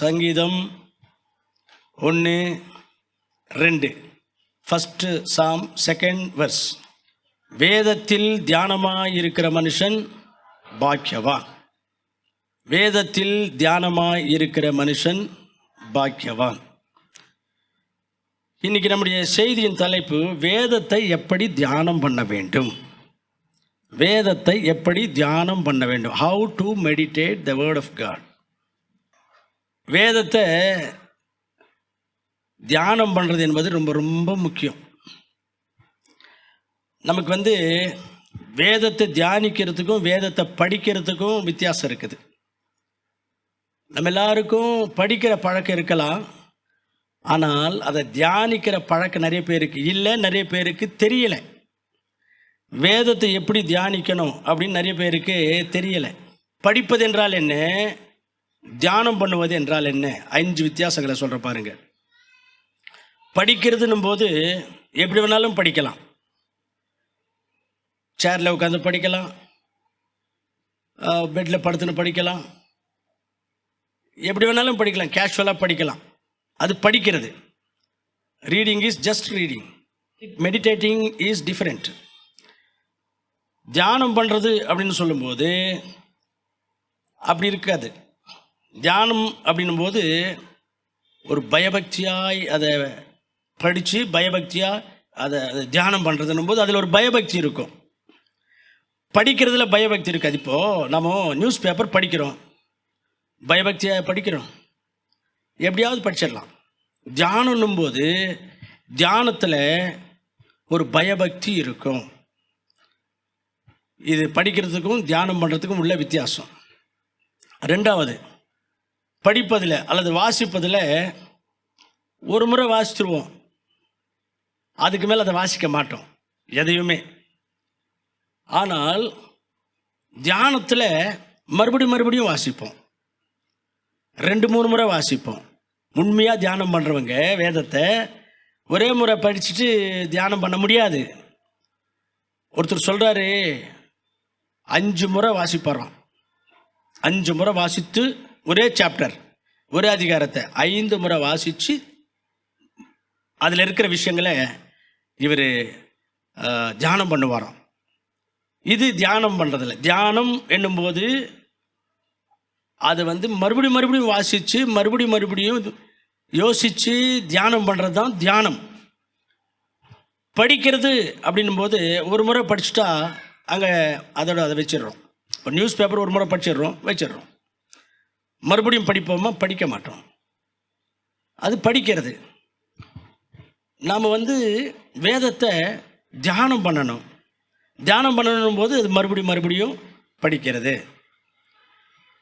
சங்கீதம் ஒன்று ரெண்டு. ஃபஸ்ட்டு சாம் செகண்ட் வர்ஸ் வேதத்தில் தியானமாக இருக்கிற மனுஷன் பாக்கியவான் வேதத்தில் தியானமாக இருக்கிற மனுஷன் பாக்கியவான் இன்னைக்கு நம்முடைய செய்தியின் தலைப்பு வேதத்தை எப்படி தியானம் பண்ண வேண்டும்? வேதத்தை எப்படி தியானம் பண்ண வேண்டும்? How to meditate the word of God வேதத்தை தியானம் பண்ணுறது என்பது ரொம்ப ரொம்ப முக்கியம். நமக்கு வந்து வேதத்தை தியானிக்கிறதுக்கும் வேதத்தை படிக்கிறதுக்கும் வித்தியாசம் இருக்குது. நம்ம எல்லாருக்கும் படிக்கிற பழக்கம் இருக்கலாம். ஆனால் அதை தியானிக்கிற பழக்கம் நிறைய பேருக்கு இல்லை நிறைய பேருக்கு தெரியலை. வேதத்தை எப்படி தியானிக்கணும் அப்படின்னு நிறைய பேருக்கு தெரியலை. படிப்பது என்றால் என்ன? தியானம் பண்ணுவது என்றால் என்ன? ஐந்து வித்தியாசங்களை சொல்கிற பாருங்க. படிக்கிறதுன்னும் போது எப்படி வேணாலும் படிக்கலாம். சேரில் உட்காந்து படிக்கலாம். பெட்டில் படுத்துன்னு படிக்கலாம். எப்படி வேணாலும் படிக்கலாம். கேஷுவலாக படிக்கலாம். அது படிக்கிறது. Reading is just reading meditating is different தியானம் பண்ணுறது அப்படின்னு சொல்லும்போது அப்படி இருக்காது. தியானம் அப்படின்னும் போது ஒரு பயபக்தியாய் அதை படித்து பயபக்தியாக அதை அதை தியானம் பண்ணுறதுன்னும் போது அதில் ஒரு பயபக்தி இருக்கும். படிக்கிறதுல பயபக்தி இருக்காது இப்போது நம்ம நியூஸ் பேப்பர் படிக்கிறோம். பயபக்தியாக படிக்கிறோம். எப்படியாவது படிச்சிடலாம். தியானம்னும் போது தியானத்தில் ஒரு பயபக்தி இருக்கும். இது படிக்கிறதுக்கும் தியானம் பண்ணுறதுக்கும் உள்ள வித்தியாசம். ரெண்டாவது படிப்பதில் அல்லது வாசிப்பதில் ஒரு முறை வாசித்துருவோம் அதுக்கு மேலே அதை வாசிக்க மாட்டோம். எதையுமே. ஆனால் தியானத்தில் மறுபடியும் மறுபடியும் வாசிப்போம். ரெண்டு மூணு முறை வாசிப்போம். உண்மையாக தியானம் பண்ணுறவங்க வேதத்தை ஒரே முறை படிச்சுட்டு தியானம் பண்ண முடியாது. ஒருத்தர் சொல்கிறாரு அஞ்சு முறை வாசிப்பாராம். அஞ்சு முறை வாசித்து ஒரே சாப்டர் ஒரே அதிகாரத்தை ஐந்து முறை வாசித்து அதில் இருக்கிற விஷயங்களை இவர் தியானம் பண்ணுவாராம். இது தியானம் பண்ணுறதில்ல தியானம் என்னும்போது அது வந்து மறுபடியும் மறுபடியும் வாசித்து மறுபடியும் மறுபடியும் யோசித்து தியானம் பண்ணுறது தான் தியானம். படிக்கிறது அப்படின்னும் போது ஒரு முறை படிச்சுட்டா அங்கே அதோட அதை வச்சிடுறோம். இப்போ நியூஸ் பேப்பர் ஒரு முறை படிச்சிடுறோம் வச்சிடுறோம். மறுபடியும் படிப்போமா? படிக்க மாட்டோம். அது படிக்கிறது. நாம் வந்து வேதத்தை தியானம் பண்ணணும். தியானம் பண்ணணும் போது அது மறுபடியும் மறுபடியும் படிக்கிறது.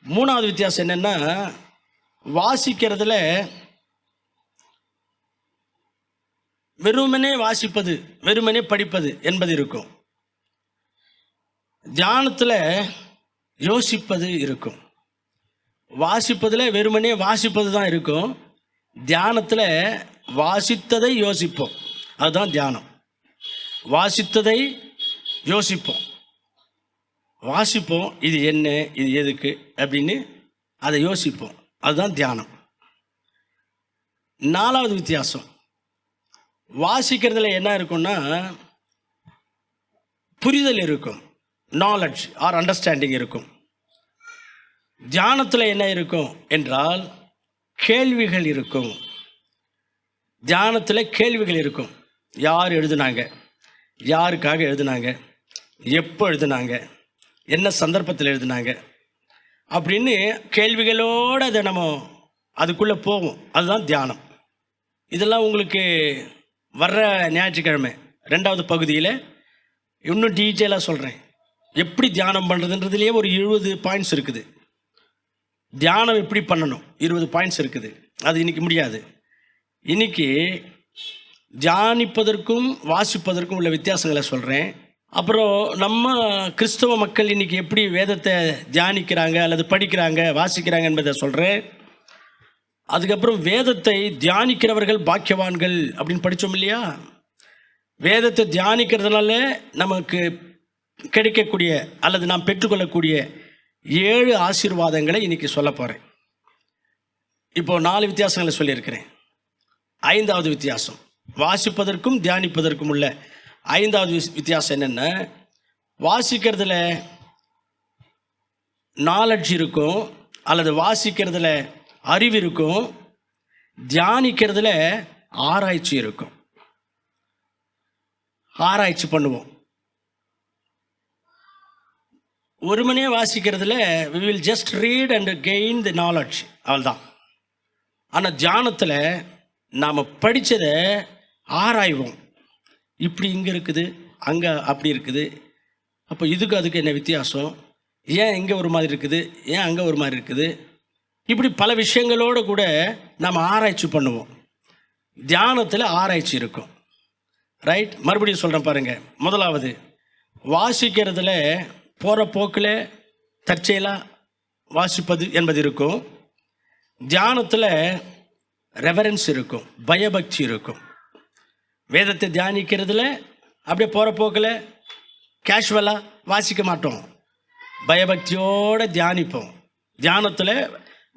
மூணாவது வித்தியாசம் என்னென்னா வாசிக்கிறதுல வெறுமனே வாசிப்பது வெறுமனே படிப்பது என்பது இருக்கும். தியானத்தில் யோசிப்பது இருக்கும். வாசிப்பதில் வெறுமனே வாசிப்பது தான் இருக்கும். தியானத்தில் வாசித்ததை யோசிப்போம். அதுதான் தியானம். வாசித்ததை யோசிப்போம். வாசிப்போம் இது என்ன இது எதுக்கு அப்படின்னு அதை யோசிப்போம். அதுதான் தியானம். நாலாவது வித்தியாசம். வாசிக்கிறதுல என்ன இருக்கும்னா புரிதல் இருக்கும். நாலெட்ஜ் ஆர் அண்டர்ஸ்டாண்டிங் இருக்கும். தியானத்தில் என்ன இருக்கும் என்றால் கேள்விகள் இருக்கும். தியானத்தில் கேள்விகள் இருக்கும். யார் எழுதுனாங்க? யாருக்காக எழுதுனாங்க? எப்போ எழுதுனாங்க? என்ன சந்தர்ப்பத்தில் எழுதுனாங்க? அப்படின்னு கேள்விகளோடு அதை நம்ம அதுக்குள்ளே போவோம். அதுதான் தியானம். இதெல்லாம் உங்களுக்கு வர்ற ஞாயிற்றுக்கிழமை ரெண்டாவது பகுதியில் இன்னும் டீட்டெயிலாக சொல்கிறேன் எப்படி தியானம் பண்ணுறதுன்றதுலேயே ஒரு இருபது பாயிண்ட்ஸ் இருக்குது. தியானம் எப்படி பண்ணணும். இருபது பாயிண்ட்ஸ் இருக்குது. அது இன்னைக்கு முடியாது. இன்னைக்கு தியானிப்பதற்கும் வாசிப்பதற்கும் உள்ள வித்தியாசங்களை சொல்கிறேன் அப்புறம் நம்ம கிறிஸ்தவ மக்கள் இன்னைக்கு எப்படி வேதத்தை தியானிக்கிறாங்க அல்லது படிக்கிறாங்க வாசிக்கிறாங்க என்பதை சொல்கிறேன் அதுக்கப்புறம் வேதத்தை தியானிக்கிறவர்கள் பாக்கியவான்கள் அப்படின்னு படித்தோம் இல்லையா? வேதத்தை தியானிக்கிறதுனால நமக்கு கிடைக்கக்கூடிய அல்லது நாம் பெற்றுக்கொள்ளக்கூடிய ஏழு ஆசீர்வாதங்களை இன்னைக்கு சொல்ல போகிறேன் இப்போ நாலு வித்தியாசங்களை சொல்லியிருக்கிறேன். ஐந்தாவது வித்தியாசம். வாசிப்பதற்கும் தியானிப்பதற்கும் உள்ள ஐந்தாவது வித்தியாசம் என்னென்ன? வாசிக்கிறதுல நாலெட்ஜ் இருக்கும் அல்லது வாசிக்கிறதுல அறிவு இருக்கும் தியானிக்கிறதுல ஆராய்ச்சி இருக்கும். ஆராய்ச்சி பண்ணுவோம். ஒருமனே மணியே வாசிக்கிறதுல will just read and gain gain the knowledge. அவ்வளோதான் ஆனால் தியானத்தில் நாம் படித்ததை ஆராய்வோம். இப்படி இங்கே இருக்குது அங்கே அப்படி இருக்குது. அப்போ இதுக்கு அதுக்கு என்ன வித்தியாசம்? ஏன் இங்கே ஒரு மாதிரி இருக்குது? ஏன் அங்கே ஒரு மாதிரி இருக்குது? இப்படி பல விஷயங்களோடு கூட நாம் ஆராய்ச்சி பண்ணுவோம். தியானத்தில் ஆராய்ச்சி இருக்கும். ரைட் மறுபடியும் சொல்கிறேன் பாருங்கள் முதலாவது வாசிக்கிறதுல போகிற போக்கில் தற்செயலாக வாசிப்பது என்பது இருக்கும். தியானத்தில் ரெவரன்ஸ் இருக்கும் பயபக்தி இருக்கும். வேதத்தை தியானிக்கிறதுல அப்படியே போகிற போக்கில் கேஷுவலாக வாசிக்க மாட்டோம். பயபக்தியோடு தியானிப்போம். தியானத்தில்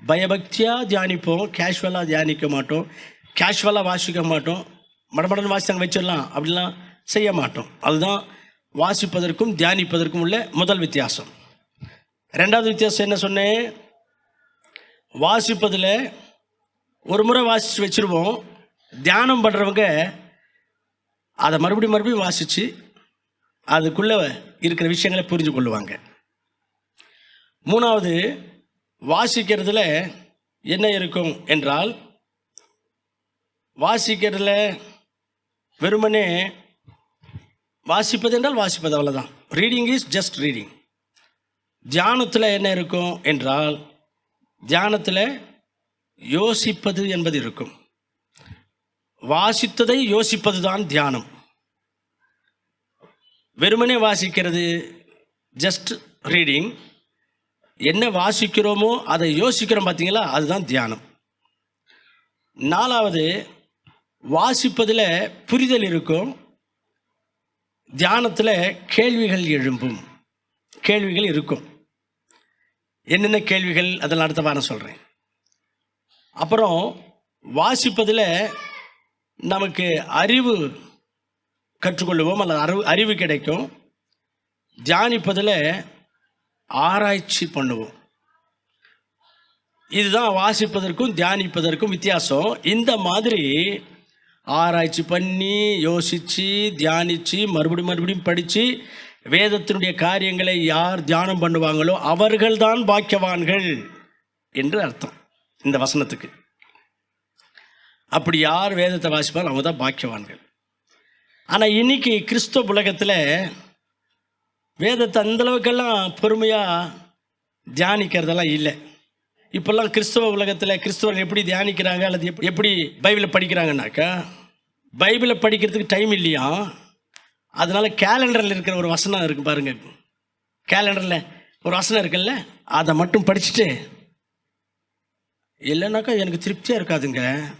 பயபக்தியாக தியானிப்போம் கேஷுவலாக தியானிக்க மாட்டோம். கேஷுவலாக வாசிக்க மாட்டோம். மடமடன் வாசி நாங்கள் வச்சிடலாம். அப்படிலாம் செய்ய மாட்டோம். அதுதான் வாசிப்பதற்கும் தியானிப்பதற்கும் உள்ள முதல் வித்தியாசம். ரெண்டாவது வித்தியாசம் என்ன சொன்னேன் வாசிப்பதில் ஒரு முறை வாசித்து வச்சுருவோம். தியானம் பண்ணுறவங்க அதை மறுபடியும் மறுபடியும் வாசித்து அதுக்குள்ளே இருக்கிற விஷயங்களை புரிஞ்சு கொள்ளுவாங்க. மூணாவது வாசிக்கிறதுல என்ன இருக்கும் என்றால் வாசிக்கிறதுல வெறுமனே வாசிப்பது என்றால் வாசிப்பது அவ்வளோதான் ரீடிங் இஸ் ஜஸ்ட் ரீடிங் தியானத்தில் என்ன இருக்கும் என்றால் தியானத்தில் யோசிப்பது என்பது இருக்கும். வாசித்ததை யோசிப்பது தான் தியானம். வெறுமனே வாசிக்கிறது ஜஸ்ட் ரீடிங் என்ன வாசிக்கிறோமோ அதை யோசிக்கிறோம் பார்த்தீங்களா? அதுதான் தியானம். நாலாவது வாசிப்பதில் புரிதல் இருக்கும். தியானத்தில் கேள்விகள் எழும்பும். கேள்விகள் இருக்கும். என்னென்ன கேள்விகள்? அதெல்லாம் அடுத்த வாரம் சொல்கிறேன் அப்புறம் வாசிப்பதில் நமக்கு அறிவு கற்றுக்கொள்ளுவோம் அல்லது அறிவு அறிவு கிடைக்கும். தியானிப்பதில் ஆராய்ச்சி பண்ணுவோம். இதுதான் வாசிப்பதற்கும் தியானிப்பதற்கும் வித்தியாசம். இந்த மாதிரி ஆராய்ச்சி பண்ணி யோசித்து தியானித்து மறுபடியும் மறுபடியும் படித்து வேதத்தினுடைய காரியங்களை யார் தியானம் பண்ணுவாங்களோ அவர்கள்தான் பாக்கியவான்கள் என்று அர்த்தம் இந்த வசனத்துக்கு. அப்படி யார் வேதத்தை வாசிப்பால் அவங்க தான் பாக்கியவான்கள். ஆனால் இன்னைக்கு கிறிஸ்துவ உலகத்தில் வேதத்தை அந்தளவுக்கெல்லாம் பொறுமையாக தியானிக்கிறதெல்லாம் இல்லை. இப்போல்லாம் கிறிஸ்தவ உலகத்தில் கிறிஸ்தவர்கள் எப்படி தியானிக்கிறாங்க அல்லது எப்படி பைபிளை படிக்கிறாங்கன்னாக்கா பைபிளை படிக்கிறதுக்கு டைம் இல்லையா? அதனால் கேலண்டரில் இருக்கிற ஒரு வசனம் இருக்குது பாருங்க. கேலண்டரில் ஒரு வசனம் இருக்குல்ல? அதை மட்டும் படிச்சுட்டு இல்லைனாக்கா எனக்கு திருப்தியாக இருக்காதுங்க.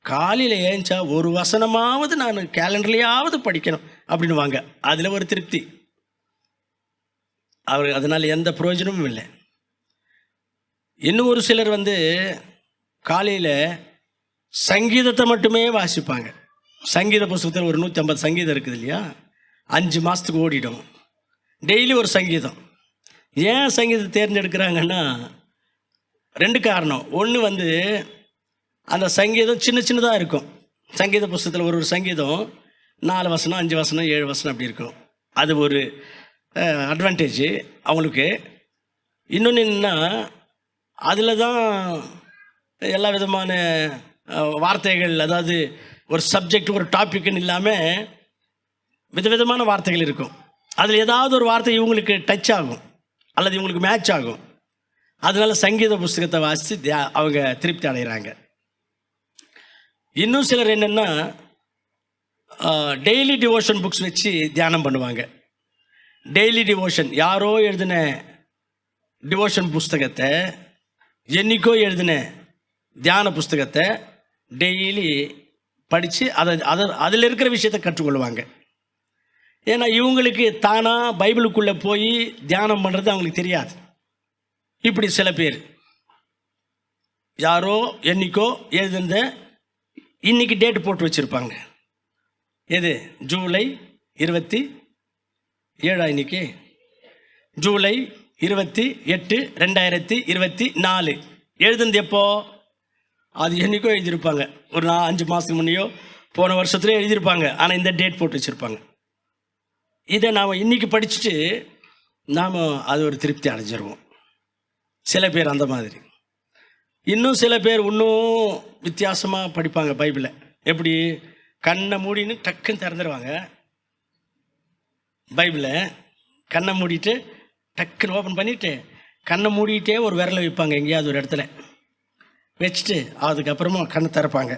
காலையில் ஏஞ்சா ஒரு வசனமாவது நான் கேலண்டர்லையாவது படிக்கணும் அப்படின்னு வாங்க அதில் ஒரு திருப்தி. அவர் அதனால் எந்த பிரயோஜனமும் இல்லை. இன்னும் ஒரு சிலர் வந்து காலையில் சங்கீதத்தை மட்டுமே வாசிப்பாங்க. சங்கீத புஸ்தகத்தில் ஒரு நூற்றி ஐம்பது சங்கீதம் இருக்குது இல்லையா? அஞ்சு மாதத்துக்கு ஓடிடும். டெய்லி ஒரு சங்கீதம். ஏன் சங்கீதத்தை தேர்ந்தெடுக்கிறாங்கன்னா ரெண்டு காரணம். ஒன்று வந்து அந்த சங்கீதம் சின்ன சின்னதாக இருக்கும். சங்கீத புஸ்தகத்தில் ஒரு ஒரு சங்கீதம் நாலு வசனம் அஞ்சு வசனம் ஏழு வசனம் அப்படி இருக்கும். அது ஒரு அட்வான்டேஜ் அவங்களுக்கு. இன்னொன்று என்னன்னா அதில் தான் எல்லா விதமான வார்த்தைகள் அதாவது ஒரு சப்ஜெக்ட் ஒரு டாபிக்னு இல்லாமல் விதவிதமான வார்த்தைகள் இருக்கும். அதில் ஏதாவது ஒரு வார்த்தை இவங்களுக்கு டச் ஆகும். அல்லது இவங்களுக்கு மேட்ச் ஆகும். அதனால சங்கீத புஸ்தகத்தை வாசித்து தியா அவங்க திருப்தி அடைகிறாங்க இன்னும் சிலர் என்னென்னா டெய்லி டிவோஷன் புக்ஸ் வச்சு தியானம் பண்ணுவாங்க. டெய்லி டிவோஷன் யாரோ எழுதின டிவோஷன் புஸ்தகத்தை என்றைக்கோ எழுதின தியான புஸ்தகத்தை டெய்லி படித்து அதை அதை அதில் இருக்கிற விஷயத்தை கற்றுக்கொள்வாங்க. ஏன்னா இவங்களுக்கு தானாக பைபிளுக்குள்ளே போய் தியானம் பண்ணுறது அவங்களுக்கு தெரியாது. இப்படி சில பேர். யாரோ என்னைக்கோ எழுதிருந்த இன்னைக்கு டேட் போட்டு வச்சுருப்பாங்க. எது? ஜூலை இருபத்தி ஏழா இன்னைக்கு? ஜூலை இருபத்தி எட்டு ரெண்டாயிரத்தி இருபத்தி நாலு. எழுதுனது எப்போது அது என்னைக்கோ எழுதியிருப்பாங்க. ஒரு நா அஞ்சு மாதத்துக்கு முன்னையோ போன வருஷத்துலேயே எழுதியிருப்பாங்க. ஆனால் இந்த டேட் போட்டு வச்சுருப்பாங்க. இதை நாம் இன்னைக்கு படிச்சுட்டு நாம் அது ஒரு திருப்தி அடைஞ்சிருவோம். சில பேர் அந்த மாதிரி. இன்னும் சில பேர் இன்னும் வித்தியாசமாக படிப்பாங்க பைபிளை. எப்படி? கண்ணை மூடின்னு டக்குன்னு திறந்துருவாங்க. பைபிளை கண்ணை மூடிட்டு டக்குன்னு ஓப்பன் பண்ணிவிட்டு கண்ணை மூடிட்டே ஒரு விரலை வைப்பாங்க. எங்கேயாவது ஒரு இடத்துல. வச்சுட்டு அதுக்கப்புறமா கண்ணை திறப்பாங்க.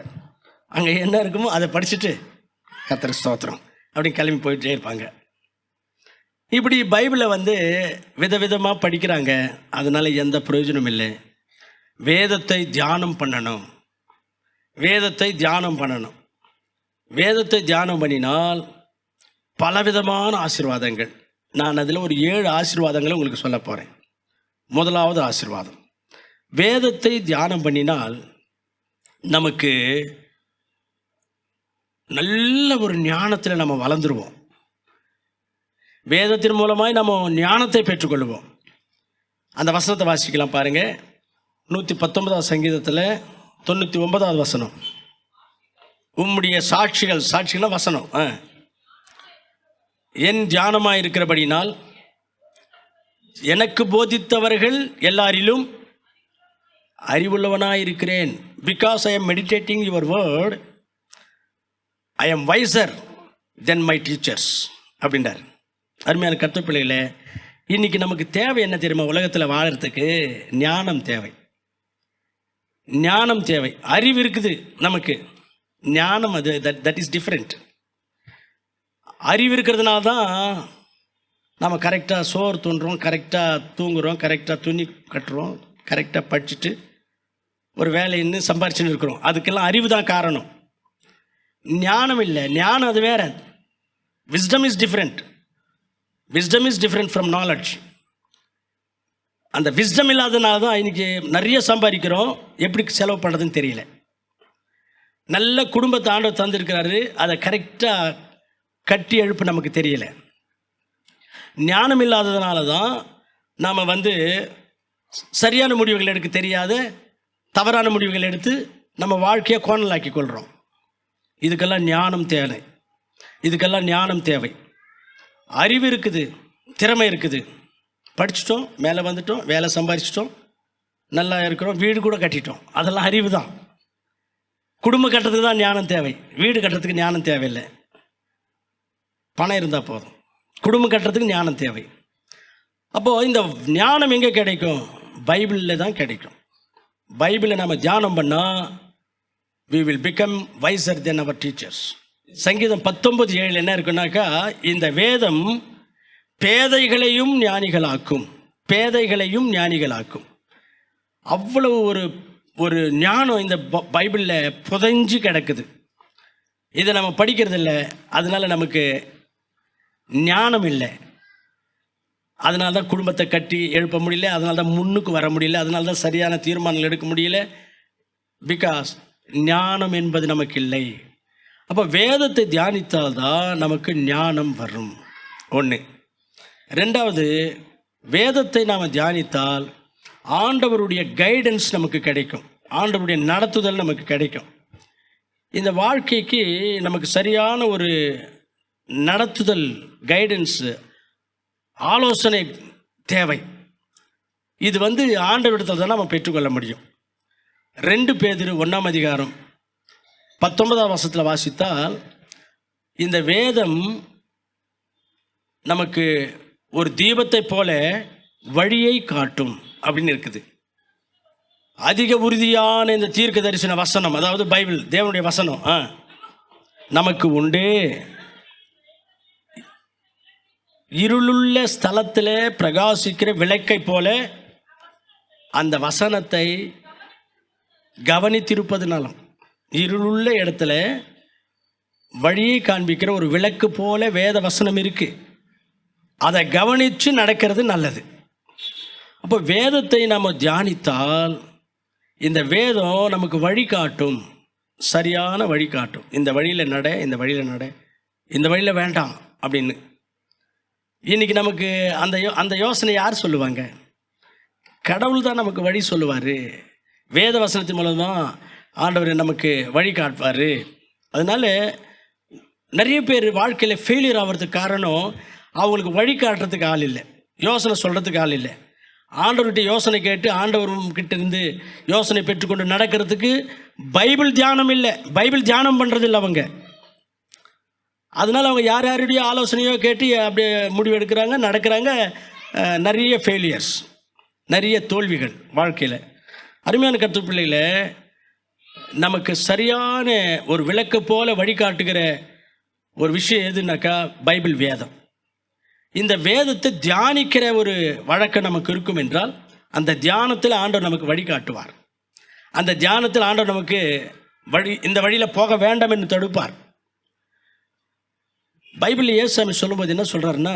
அங்கே என்ன இருக்குமோ அதை படிச்சுட்டு கத்திர ஸ்தோத்திரம் அப்படின்னு கிளம்பி போயிட்டே இருப்பாங்க. இப்படி பைபிளை வந்து விதவிதமாக படிக்கிறாங்க. அதனால் எந்த பிரயோஜனம் இல்லை. வேதத்தை தியானம் பண்ணணும். வேதத்தை தியானம் பண்ணணும். வேதத்தை தியானம் பண்ணினால் பலவிதமான ஆசீர்வாதங்கள். நான் அதில் ஒரு ஏழு ஆசீர்வாதங்களை உங்களுக்கு சொல்ல போகிறேன் முதலாவது ஆசீர்வாதம். வேதத்தை தியானம் பண்ணினால் நமக்கு நல்ல ஒரு ஞானத்தில் நம்ம வளர்ந்துருவோம். வேதத்தின் மூலமாய் நம்ம ஞானத்தை பெற்றுக்கொள்வோம். அந்த வசனத்தை வாசிக்கலாம் பாருங்கள் நூற்றி பத்தொன்பதாவது சங்கீதத்தில் தொண்ணூற்றி ஒன்பதாவது வசனம். உம்முடைய சாட்சிகள் சாட்சிகள் வசனம். ஆ. என் தியானமாக இருக்கிறபடினால் எனக்கு போதித்தவர்கள் எல்லாரிலும் அறிவுள்ளவனாக இருக்கிறேன் because I am meditating your word I am wiser then my teachers அப்படின்றார். அருமையான கற்று பிள்ளைகளே இன்னைக்கு நமக்கு தேவை என்ன தெரியுமா? உலகத்தில் வாழறதுக்கு ஞானம் தேவை. ஞானம் தேவை. அறிவு இருக்குது நமக்கு. ஞானம் அது தட் தட் இஸ் டிஃப்ரெண்ட் அறிவு இருக்கிறதுனால தான் நம்ம கரெக்டாக சோறு தூண்டுறோம் கரெக்டாக தூங்குறோம் கரெக்டாக துணி கட்டுறோம் கரெக்டாக படிச்சுட்டு ஒரு வேலைன்னு சம்பாரிச்சுன்னு இருக்கிறோம். அதுக்கெல்லாம் அறிவு தான் காரணம். ஞானம் இல்லை. ஞானம் அது வேற. Wisdom is different wisdom is different from knowledge அந்த விஸ்டம் இல்லாதனால தான் இன்னைக்கு நிறைய சம்பாதிக்கிறோம். எப்படி செலவு பண்ணுறதுன்னு தெரியல. நல்ல குடும்பத்தை ஆண்டவர் தந்திருக்கிறாரு. அதை கரெக்டாக கட்டி எழுப்பு நமக்கு தெரியல. ஞானம் இல்லாததுனால தான் நாம் வந்து சரியான முடிவுகள் எடுக்க தெரியாத தவறான முடிவுகள் எடுத்து நம்ம வாழ்க்கையை கோணலாக்கி கொள்கிறோம் இதுக்கெல்லாம் ஞானம் தேவை. இதுக்கெல்லாம் ஞானம் தேவை. அறிவு இருக்குது திறமை இருக்குது. படிச்சிட்டோம் மேலே வந்துட்டோம் வேலை சம்பாதிச்சிட்டோம் நல்லா இருக்கிறோம் வீடு கூட கட்டிட்டோம். அதெல்லாம் அறிவு தான். குடும்பம் கட்டுறதுக்கு தான் ஞானம் தேவை. வீடு கட்டுறதுக்கு ஞானம் தேவையில்லை. பணம் இருந்தால் போதும். குடும்பம் கட்டுறதுக்கு ஞானம் தேவை. அப்போது இந்த ஞானம் எங்கே கிடைக்கும்? பைபிளில் தான் கிடைக்கும். பைபிளை நம்ம தியானம் பண்ணால் we will become wiser then our teachers சங்கீதம் பத்தொன்பது ஏழில் என்ன இருக்குன்னாக்கா இந்த வேதம் பேதைகளையும் ஞானிகளாக்கும். பேதைகளையும் ஞானிகளாக்கும். அவ்வளவு ஒரு ஒரு ஞானம் இந்த பைபிளில் புதைஞ்சு கிடக்குது. இதை நம்ம படிக்கிறது இல்லை நமக்கு ஞானம் இல்லை. அதனால தான் குடும்பத்தை கட்டி எழுப்ப முடியல அதனால தான் முன்னுக்கு வர முடியல அதனால தான் சரியான தீர்மானங்கள் எடுக்க முடியல. பிகாஸ் ஞானம் என்பது நமக்கு இல்லை. அப்போ வேதத்தை தியானித்தால் தான் நமக்கு ஞானம் வரும். ஒன்று ரெண்டாவது வேதத்தை நாம் தியானித்தால் ஆண்டவருடைய கைடன்ஸ் நமக்கு கிடைக்கும். ஆண்டவருடைய நடத்துதல் நமக்கு கிடைக்கும். இந்த வாழ்க்கைக்கு நமக்கு சரியான ஒரு நடத்துதல் கைடன்ஸு ஆலோசனை தேவை. இது வந்து ஆண்டவிடத்தில் தான் நம்ம பெற்றுக்கொள்ள முடியும். ரெண்டு பேதிரு ஒன்றாம் அதிகாரம் பத்தொன்பதாம் வருஷத்தில் வாசித்தால் இந்த வேதம் நமக்கு ஒரு தீபத்தை போல வழியை காட்டும் அப்படின்னு இருக்குது. அதிக உறுதியான இந்த தீர்க்க தரிசன வசனம் அதாவது பைபிள் தேவனுடைய வசனம் ஆ நமக்கு உண்டு. இருளுள்ள ஸ்தலத்தில் பிரகாசிக்கிற விளக்கை போல அந்த வசனத்தை கவனித்திருப்பதுனாலும் இருளுள்ள இடத்துல வழியை காண்பிக்கிற ஒரு விளக்கு போல வேத வசனம் இருக்கு. அதை கவனித்து நடக்கிறது நல்லது. அப்போ வேதத்தை நாம் தியானித்தால் இந்த வேதம் நமக்கு வழிகாட்டும் சரியான வழிகாட்டும் இந்த வழியில் நட இந்த வழியில் நட இந்த வழியில் வேண்டாம் அப்படின்னு. இன்னைக்கு நமக்கு அந்த யோ அந்த யோசனை யார் சொல்லுவாங்க? கடவுள் தான் நமக்கு வழி சொல்லுவார். வேத வசனத்தின் மூலம் தான் ஆண்டவர் நமக்கு வழி காட்டுவார் அதனால நிறைய பேர் வாழ்க்கையில் ஃபெயிலியர் ஆகிறதுக்கு காரணம் அவங்களுக்கு வழி காட்டுறதுக்கு ஆள் இல்லை. யோசனை சொல்கிறதுக்கு ஆள் இல்லை. ஆண்டவர்கிட்ட யோசனை கேட்டு ஆண்டவர் இருந்து யோசனை பெற்றுக்கொண்டு நடக்கிறதுக்கு பைபிள் தியானம் இல்லை. பைபிள் தியானம் பண்ணுறது இல்லை அவங்க. அதனால் அவங்க யார் யாருடைய ஆலோசனையோ கேட்டு அப்படியே முடிவு எடுக்கிறாங்க நடக்கிறாங்க. நிறைய ஃபெயிலியர்ஸ் நிறைய தோல்விகள் வாழ்க்கையில். அருமையான கருத்து பிள்ளைகளை நமக்கு சரியான ஒரு விளக்கு போல வழிகாட்டுகிற ஒரு விஷயம் எதுனாக்கா பைபிள் வேதம். இந்த வேதத்தை தியானிக்கிற ஒரு வழக்கம் நமக்கு இருக்கும் என்றால் அந்த தியானத்தில் ஆண்டவர் நமக்கு வழிகாட்டுவார். அந்த தியானத்தில் ஆண்டவர் நமக்கு வழி இந்த வழியில் போக வேண்டாம் என்று தடுப்பார். பைபிள் இயேசாமி சொல்லும்போது என்ன சொல்கிறாருன்னா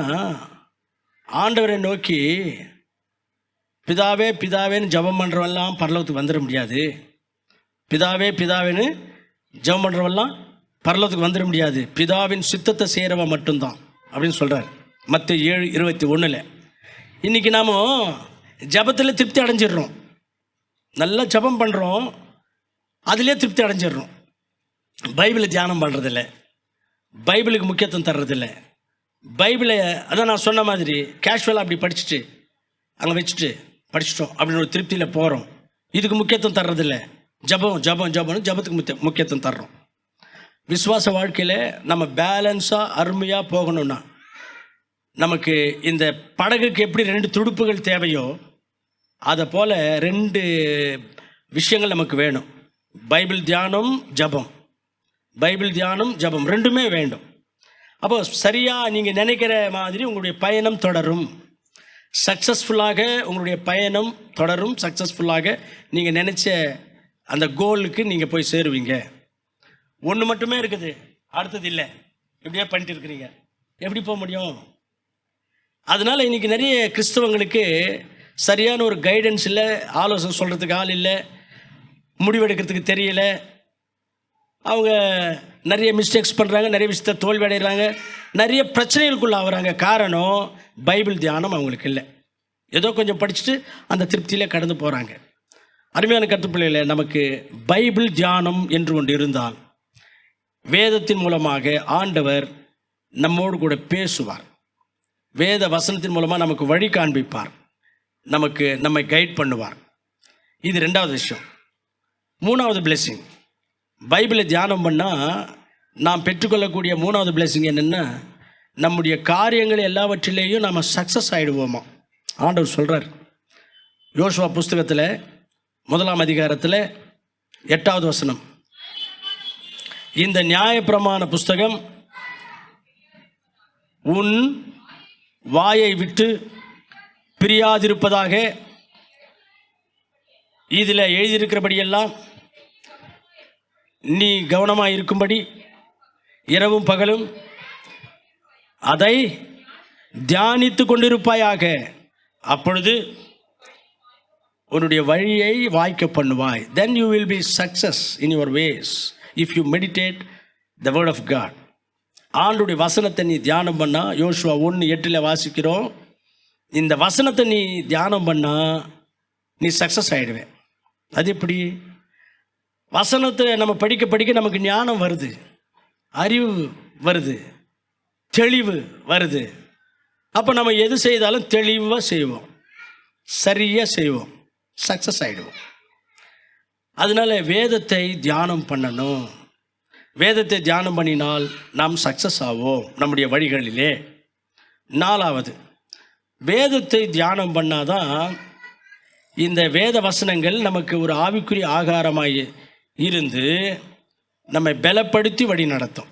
ஆண்டவரை நோக்கி பிதாவே பிதாவேன்னு ஜெபம் பண்ணுறவெல்லாம் பரலோகத்துக்கு வந்துட முடியாது. பிதாவே பிதாவேன்னு ஜெபம் பண்ணுறவெல்லாம் பரலோகத்துக்கு வந்துட முடியாது. பிதாவின் சித்தத்தை செய்கிறவன் மட்டும்தான் அப்படின்னு சொல்கிறார் மற்ற ஏழு இருபத்தி ஒன்றில் இன்றைக்கி நாம் ஜபத்தில் திருப்தி அடைஞ்சிடுறோம். நல்லா ஜெபம் பண்ணுறோம் அதிலே திருப்தி அடைஞ்சிடுறோம். பைபிளை தியானம் பண்ணுறதில்ல பைபிளுக்கு முக்கியத்துவம் தர்றதில்ல. பைபிளை அதான் நான் சொன்ன மாதிரி கேஷுவலாக அப்படி படிச்சுட்டு அங்கே வச்சுட்டு படிச்சிட்டோம் அப்படின்னு ஒரு திருப்தியில் போகிறோம் இதுக்கு முக்கியத்துவம் தர்றதில்ல. ஜபம் ஜபம் ஜபம்னு ஜபத்துக்கு முக்கிய முக்கியத்துவம் தர்றோம். விசுவாச வாழ்க்கையில் நம்ம பேலன்ஸாக அருமையாக போகணும்னா நமக்கு இந்த படகுக்கு எப்படி ரெண்டு துடுப்புகள் தேவையோ அதை போல் ரெண்டு விஷயங்கள் நமக்கு வேணும். பைபிள் தியானம் ஜபம். பைபிள் தியானம் ஜபம் ரெண்டுமே வேண்டும். அப்போ சரியாக நீங்கள் நினைக்கிற மாதிரி உங்களுடைய பயணம் தொடரும். சக்ஸஸ்ஃபுல்லாக உங்களுடைய பயணம் தொடரும். சக்ஸஸ்ஃபுல்லாக நீங்கள் நினச்ச அந்த கோலுக்கு நீங்கள் போய் சேருவீங்க. ஒன்று மட்டுமே இருக்குது. அடுத்தது இல்லை. இப்படியே பண்ணிட்டு இருக்கிறீங்க. எப்படி போக முடியும்? அதனால் இன்றைக்கி நிறைய கிறிஸ்தவங்களுக்கு சரியான ஒரு கைடன்ஸ் இல்லை ஆலோசனை சொல்கிறதுக்கு ஆள் இல்லை முடிவெடுக்கிறதுக்கு தெரியலை அவங்க நிறைய மிஸ்டேக்ஸ் பண்ணுறாங்க நிறைய விஷயத்த தோல்வி அடைகிறாங்க நிறைய பிரச்சனைகளுக்குள்ள ஆகுறாங்க காரணம் பைபிள் தியானம் அவங்களுக்கு இல்லை. ஏதோ கொஞ்சம் படிச்சுட்டு அந்த திருப்தியில் கடந்து போகிறாங்க அருமையான கருத்துப்பிள்ளைகளை நமக்கு பைபிள் தியானம் என்று ஒன்று இருந்தால் வேதத்தின் மூலமாக ஆண்டவர் நம்மோடு கூட பேசுவார். வேத வசனத்தின் மூலமாக நமக்கு வழி காண்பிப்பார். நமக்கு நம்மை கைட் பண்ணுவார். இது ரெண்டாவது விஷயம். மூணாவது பிளெஸ்ஸிங் பைபிளை தியானம் பண்ணால் நாம் பெற்றுக்கொள்ளக்கூடிய மூணாவது பிளெஸிங் என்னென்னா நம்முடைய காரியங்கள் எல்லாவற்றிலேயும் நாம் சக்ஸஸ் ஆகிடுவோமா ஆண்டவர் சொல்கிறார் யோசுவா புஸ்தகத்தில் முதலாம் அதிகாரத்தில் எட்டாவது வசனம். இந்த நியாயப்பிரமாண புஸ்தகம் உன் வாயை விட்டு பிரியாதிருப்பதாக இதில் எழுதியிருக்கிறபடியெல்லாம் நீ கவனமாக இருக்கும்படி இரவும் பகலும் அதை தியானித்து கொண்டிருப்பாயாக. அப்பொழுது உன்னுடைய வழியை வாய்க்க பண்ணுவாய். Then you will be success in your ways if you meditate the word of God ஆண்டுடைய வசனத்தை நீ தியானம் பண்ணால் யோசுவா ஒன்று எட்டில் வாசிக்கிறோம். இந்த வசனத்தை நீ தியானம் பண்ணால் நீ சக்ஸஸ் ஆகிடுவேன் அது எப்படி? வசனத்தை நம்ம படிக்க படிக்க நமக்கு ஞானம் வருது. அறிவு வருது. தெளிவு வருது. அப்போ நம்ம எது செய்தாலும் தெளிவாக செய்வோம். சரியாக செய்வோம். சக்ஸஸ் ஆகிடுவோம் அதனால வேதத்தை தியானம் பண்ணணும். வேதத்தை தியானம் பண்ணினால் நாம் சக்ஸஸ் ஆவோம் நம்முடைய வழிகளிலே. நாலாவது வேதத்தை தியானம் பண்ணாதான் இந்த வேத வசனங்கள் நமக்கு ஒரு ஆவிக்குரிய ஆகாரமாகி இருந்து நம்மை பலப்படுத்தி வழி நடத்தும்.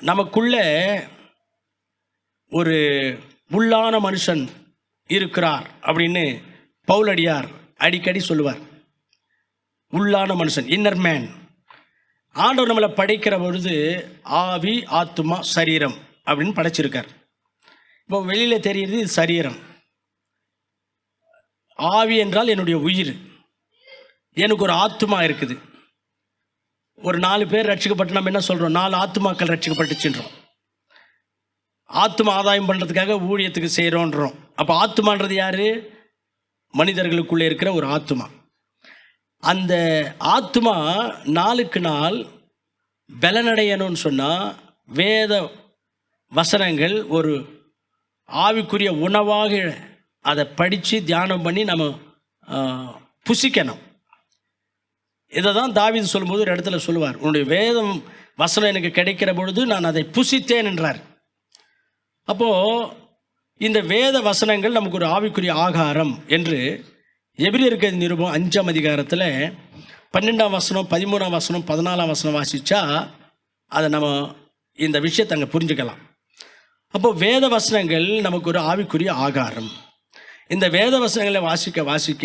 நமக்குள்ள ஒரு உள்ளான மனுஷன் இருக்கிறார் அப்படின்னு பவுலடியார் அடிக்கடி சொல்லுவார். உள்ளான மனுஷன் இன்னர் மேன் ஆண்டவர் நம்மளை படைக்கிற பொழுது ஆவி ஆத்துமா சரீரம் அப்படின்னு படைச்சிருக்கார். இப்போ வெளியில் தெரிகிறது இது சரீரம். ஆவி என்றால் என்னுடைய உயிர். எனக்கு ஒரு ஆத்துமா இருக்குது. ஒரு நாலு பேர் ரட்சிக்கப்பட்டு நம்ம என்ன சொல்கிறோம் நாலு ஆத்துமாக்கள் ரட்சிக்கப்பட்டுச்சுன்றோம். ஆத்மா ஆதாயம் பண்ணுறதுக்காக ஊழியத்துக்கு செய்கிறோன்றோம் அப்போ ஆத்துமான்றது யார்? மனிதர்களுக்குள்ளே இருக்கிற ஒரு ஆத்துமா. அந்த ஆத்துமா நாளுக்கு நாள் பலனடையணும்னு சொன்னால் வேத வசனங்கள் ஒரு ஆவிக்குரிய உணவாக அதை படித்து தியானம் பண்ணி நம்ம புசிக்கணும். இதை தான் தாவிது சொல்லும்போது ஒரு இடத்துல சொல்லுவார் உன்னுடைய வேதம் வசனம் எனக்கு கிடைக்கிற பொழுது நான் அதை புசித்தேன் என்றார். அப்போது இந்த வேத வசனங்கள் நமக்கு ஒரு ஆவிக்குரிய ஆகாரம் என்று எப்படி இருக்கிறது நிருபம் அஞ்சாம் அதிகாரத்தில் பன்னெண்டாம் வசனம் பதிமூணாம் வசனம் பதினாலாம் வசனம் வாசித்தா அதை நம்ம இந்த விஷயத்தை அங்கே புரிஞ்சுக்கலாம். அப்போது வேத வசனங்கள் நமக்கு ஒரு ஆவிக்குரிய ஆகாரம். இந்த வேத வசனங்களை வாசிக்க வாசிக்க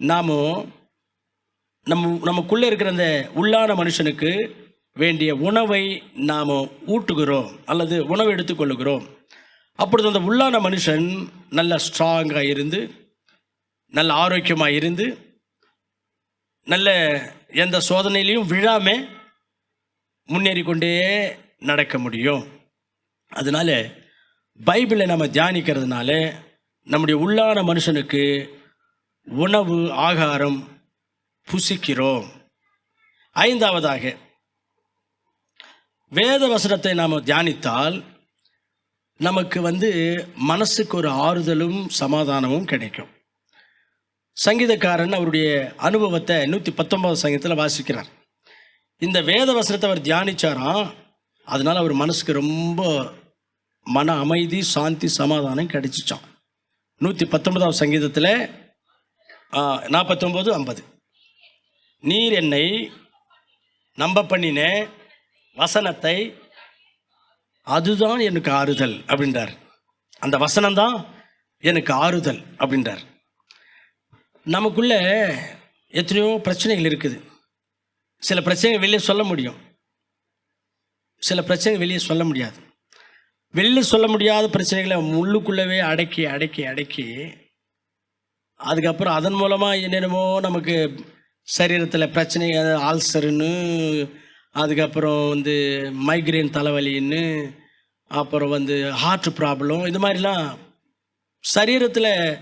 நாமும் நம் நம்ம நமக்குள்ளே இருக்கிற அந்த உள்ளான மனுஷனுக்கு வேண்டிய உணவை நாம் ஊட்டுகிறோம் அல்லது உணவு எடுத்துக்கொள்ளுகிறோம் அப்பொழுது அந்த உள்ளான மனுஷன் நல்ல ஸ்ட்ராங்காக இருந்து நல்ல ஆரோக்கியமாக இருந்து நல்ல எந்த சோதனையிலையும் விழாமல் முன்னேறி கொண்டே நடக்க முடியும். அதனால பைபிளை நம்ம தியானிக்கிறதுனால நம்முடைய உள்ளான மனுஷனுக்கு உணவு ஆகாரம் புசிக்கிறோம். ஐந்தாவதாக வேத வசனத்தை நாம் தியானித்தால் நமக்கு வந்து மனசுக்கு ஒரு ஆறுதலும் சமாதானமும் கிடைக்கும். சங்கீதக்காரன் அவருடைய அனுபவத்தை நூற்றி பத்தொன்பது சங்கீதத்தில் வாசிக்கிறார். இந்த வேத வசனத்தை அவர் தியானிச்சாராம் அதனால் அவர் மனசுக்கு ரொம்ப மன அமைதி சாந்தி சமாதானம் கிடைச்சிச்சான் நூற்றி பத்தொன்பதாவது சங்கீதத்தில் நாற்பத்தொம்போது ஐம்பது. நீர் என்னை நம்ப பண்ணின வசனத்தை அதுதான் எனக்கு ஆறுதல் அப்படின்றார். அந்த வசனம்தான் எனக்கு ஆறுதல் அப்படின்றார். நமக்குள்ள எத்தனையோ பிரச்சனைகள் இருக்குது. சில பிரச்சனைகள் வெளியே சொல்ல முடியும். சில பிரச்சனைகள் வெளியே சொல்ல முடியாது. வெளியே சொல்ல முடியாத பிரச்சனைகளை முள்ளுக்குள்ளவே அடக்கி அடக்கி அடக்கி அதுக்கப்புறம் அதன் மூலமாக என்னென்னமோ நமக்கு சரீரத்தில் பிரச்சனை ஆல்சருன்னு அதுக்கப்புறம் வந்து மைக்ரேன் தலைவலின்னு அப்புறம் வந்து ஹார்ட் ப்ராப்ளம் இது மாதிரிலாம் சரீரத்தில்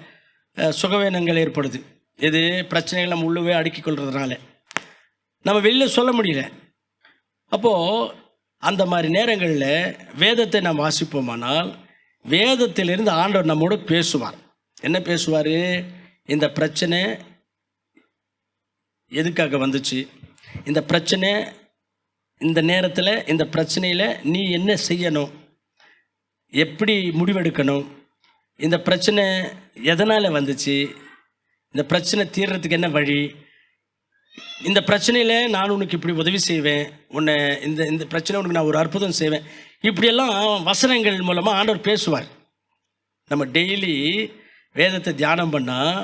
சுகவீனங்கள் ஏற்படுது. இது பிரச்சனைகளை நம்ம உள்ளவே அடுக்கிக் கொள்றதுனால. நம்ம வெளியில் சொல்ல முடியல. அப்போது அந்த மாதிரி நேரங்களில் வேதத்தை நாம் வாசிப்போமானால் வேதத்திலிருந்து ஆண்டவர் நம்மோடு பேசுவார். என்ன பேசுவார்? இந்த பிரச்சனை எதுக்காக வந்துச்சு? இந்த பிரச்சனை இந்த நேரத்தில் இந்த பிரச்சனையில் நீ என்ன செய்யணும்? எப்படி முடிவெடுக்கணும்? இந்த பிரச்சனை எதனால் வந்துச்சு? இந்த பிரச்சனை தீர்றதுக்கு என்ன வழி? இந்த பிரச்சனையில் நான் உனக்கு இப்படி உதவி செய்வேன். உன்னை இந்த இந்த பிரச்சனை உனக்கு நான் ஒரு அற்புதம் செய்வேன். இப்படியெல்லாம் வசனங்கள் மூலமாக ஆண்டவர் பேசுவார். நம்ம டெய்லி வேதத்தை தியானம் பண்ணால்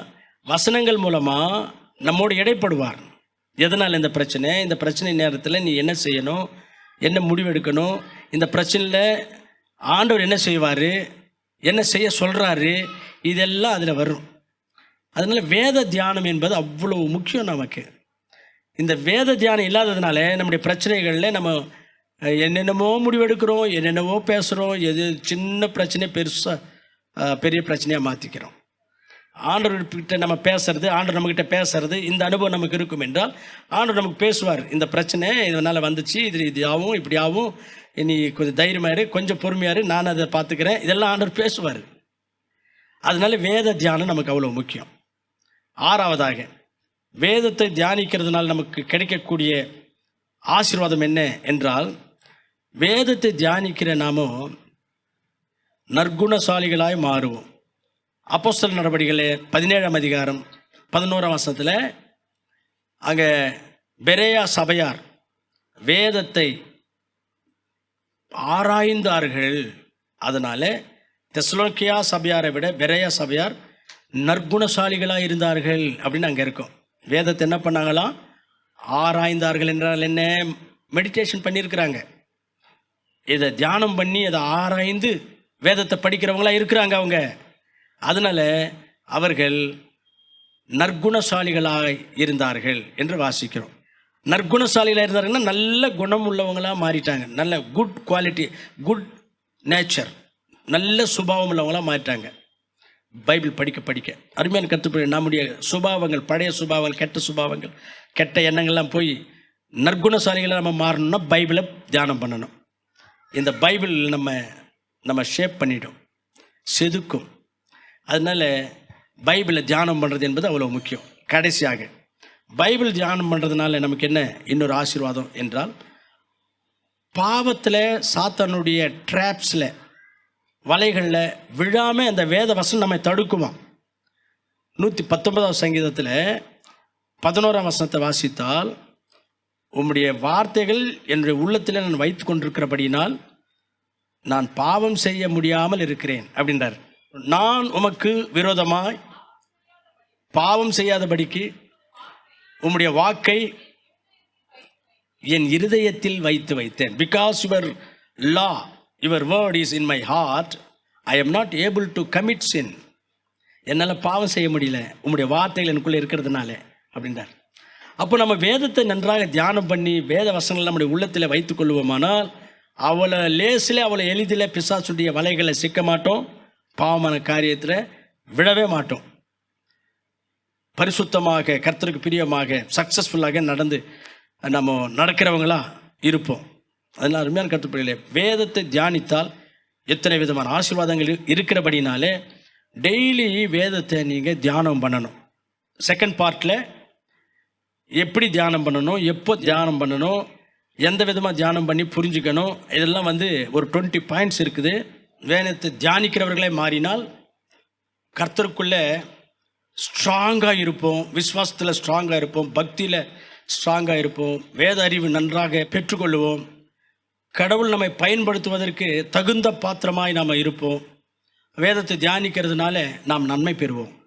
வசனங்கள் மூலமாக நம்மோடு இடைப்படுவார். எதனால் இந்த பிரச்சனை? இந்த பிரச்சனை நேரத்தில் நீ என்ன செய்யணும்? என்ன முடிவெடுக்கணும்? இந்த பிரச்சனையில் ஆண்டவர் என்ன செய்வார்? என்ன செய்ய சொல்கிறாரு இதெல்லாம் அதில் வரும். அதனால் வேத தியானம் என்பது அவ்வளோ முக்கியம் நமக்கு. இந்த வேத தியானம் இல்லாததுனால நம்முடைய பிரச்சனைகளில் நம்ம என்னென்னமோ முடிவெடுக்கிறோம் என்னென்னவோ பேசுகிறோம் எது சின்ன பிரச்சனையை பெருசாக பெரிய பிரச்சனையாக மாற்றிக்கிறோம் ஆண்டவர்கிட்ட நம்ம பேசுறது ஆண்டவர் நம்மக்கிட்ட பேசுறது இந்த அனுபவம் நமக்கு இருக்கும் என்றால் ஆண்டவர் நமக்கு பேசுவார். இந்த பிரச்சனை இதனால் வந்துச்சு இது இது ஆகும் இப்படி ஆகும் நீ கொஞ்சம் தைரியமாயிரு கொஞ்சம் பொறுமையாக இரு நான் அதை பார்த்துக்கிறேன். இதெல்லாம் ஆண்டவர் பேசுவார். அதனால வேத தியானம் நமக்கு அவ்வளோ முக்கியம். ஆறாவதாக வேதத்தை தியானிக்கிறதுனால நமக்கு கிடைக்கக்கூடிய ஆசீர்வாதம் என்ன என்றால் வேதத்தை தியானிக்கிற நாமும் நற்குணசாலிகளாய் மாறுவோம். அப்போஸ்தல் நடவடிக்கைகளே பதினேழாம் அதிகாரம் பதினோராம் வருஷத்தில் அங்கே பெரேயா சபையார் வேதத்தை ஆராய்ந்தார்கள். அதனால் தெஸ்லோக்கியா சபையாரை விட பெரேயா சபையார் நற்குணசாலிகளாக இருந்தார்கள் அப்படின்னு அங்கே இருக்கும். வேதத்தை என்ன பண்ணாங்களாம் ஆராய்ந்தார்கள் என்றால் என்ன? மெடிடேஷன் பண்ணியிருக்கிறாங்க. இதை தியானம் பண்ணி அதை ஆராய்ந்து வேதத்தை படிக்கிறவங்களா இருக்கிறாங்க அவங்க. அதனால் அவர்கள் நற்குணசாலிகளாக இருந்தார்கள் என்று வாசிக்கிறோம். நற்குணசாலிகளாக இருந்தாருன்னா நல்ல குணம் உள்ளவங்களாக மாறிட்டாங்க. நல்ல குட் குவாலிட்டி குட் நேச்சர் நல்ல சுபாவம் உள்ளவங்களாக மாறிட்டாங்க. பைபிள் படிக்க படிக்க. அருமையான கற்றுப்படி நம்முடைய சுபாவங்கள் பழைய சுபாவங்கள் கெட்ட சுபாவங்கள் கெட்ட எண்ணங்கள்லாம் போய் நற்குணசாலிகளை நம்ம மாறணும்னா பைபிளை தியானம் பண்ணணும். இந்த பைபிள் நம்ம நம்ம ஷேப் பண்ணிவிடும் செதுக்கும். அதனால் பைபிளை தியானம் பண்ணுறது என்பது அவ்வளோ முக்கியம். கடைசியாக பைபிள் தியானம் பண்ணுறதுனால நமக்கு என்ன? இன்னொரு ஆசீர்வாதம் என்றால் பாவத்தில் சாத்தானுடைய ட்ராப்ஸில் வலைகளில் விழாமல் அந்த வேத வசனம் நம்மை தடுக்குமா? நூற்றி பத்தொன்பதாம் சங்கீதத்தில் பதினோராம் வசனத்தை வாசித்தால் உம்முடைய வார்த்தைகள் என்னுடைய உள்ளத்தில் நான் வைத்து கொண்டிருக்கிறபடியினால் நான் பாவம் செய்ய முடியாமல் இருக்கிறேன் அப்படின்றார். நான் உமக்கு விரோதமாய் பாவம் செய்யாதபடிக்கு உம்முடைய வாக்கை என் இருதயத்தில் வைத்து வைத்தேன். Because your law your word is in my heart I am not able to commit sin என்னால் பாவம் செய்ய முடியல. உம்முடைய வார்த்தைகள் எனக்குள்ளே இருக்கிறதுனால அப்படின்றார். அப்போ நம்ம வேதத்தை நன்றாக தியானம் பண்ணி வேத வசனங்கள் நம்முடைய உள்ளத்தில் வைத்துக் கொள்வோமானால் அவளை லேசில் அவளை எளிதில் பிசாசுடைய வலைகளை சிக்க மாட்டோம். பாவமான காரியத்தில் விடவே மாட்டோம். பரிசுத்தமாக கர்த்தருக்கு பிரியமாக சக்ஸஸ்ஃபுல்லாக நடந்து நம்ம நடக்கிறவங்களா இருப்போம். அதனால் அருமையான கருத்துப்படியிலே வேதத்தை தியானித்தால் எத்தனை விதமான ஆசீர்வாதங்கள் இருக்கிறபடினாலே டெய்லி வேதத்தை நீங்கள் தியானம் பண்ணணும். செகண்ட் பார்ட்டில் எப்படி தியானம் பண்ணணும் எப்போ தியானம் பண்ணணும் எந்த விதமாக தியானம் பண்ணி புரிஞ்சுக்கணும் இதெல்லாம் வந்து ஒரு டுவெண்ட்டி பாயிண்ட்ஸ் இருக்குது. வேதத்தை தியானிக்கிறவர்களே மாறினால் கர்த்தருக்குள்ளே ஸ்ட்ராங்காக இருப்போம் விசுவாசத்தில் ஸ்ட்ராங்காக இருப்போம் பக்தியில் ஸ்ட்ராங்காக இருப்போம் வேத அறிவு நன்றாக பெற்றுக்கொள்ளுவோம். கடவுள் நம்மை பயன்படுத்துவதற்கு தகுந்த பாத்திரமாய் நாம் இருப்போம். வேதத்தை தியானிக்கிறதுனால நாம் நன்மை பெறுவோம்.